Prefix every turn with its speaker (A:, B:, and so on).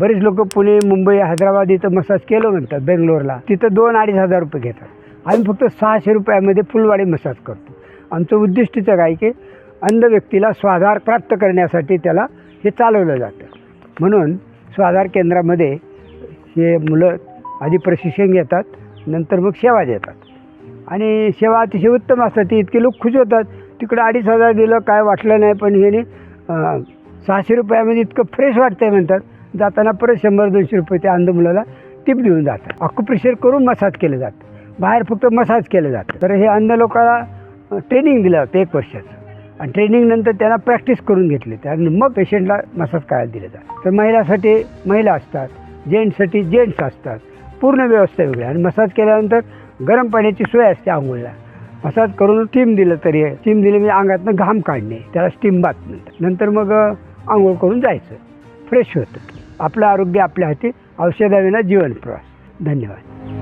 A: बरेच लोक पुणे मुंबई हैदराबाद इथं मसाज केलं म्हणतात बेंगलोरला. तिथं दोन अडीच हजार रुपये घेतात. आम्ही फक्त सहाशे रुपयामध्ये फुलवाडी मसाज करतो. आमचं उद्दिष्टीचं काय की अंध व्यक्तीला स्वाधार प्राप्त करण्यासाठी त्याला हे चालवलं जातं. म्हणून स्वाधार केंद्रामध्ये हे मुलं आधी प्रशिक्षण घेतात नंतर मग सेवा देतात. आणि सेवा अतिशय उत्तम असतात ती इतके लोक खुश होतात तिकडं अडीच हजार दिलं काय वाटलं नाही पण हे सहाशे रुपयामध्ये इतकं फ्रेश वाटतंय म्हणतात. जाताना परत शंभर दोनशे रुपये त्या अंध मुलाला टिप देऊन जातात. अकुप्रेशर करून मसाज केलं जातं. बाहेर फक्त मसाज केलं जातं. तर हे अंध लोकांना ट्रेनिंग दिलं होतं एक वर्षाचं. आणि ट्रेनिंगनंतर त्यांना प्रॅक्टिस करून घेतली. आणि मग पेशंटला मसाज करायला दिलं जातं. तर महिलासाठी महिला असतात जेंट्ससाठी जेंट्स असतात. पूर्ण व्यवस्था वेगळी. आणि मसाज केल्यानंतर गरम पाण्याची सोय असते आंघोळीला. मसाज करून स्टीम दिलं तरी स्टीम दिली म्हणजे अंगातनं घाम काढणे त्याला स्टीम बात म्हणतात नंतर मग आंघोळ करून जायचं. फ्रेश होतं. आपलं आरोग्य आपल्या हाती औषधाविना जीवन प्रवास. धन्यवाद.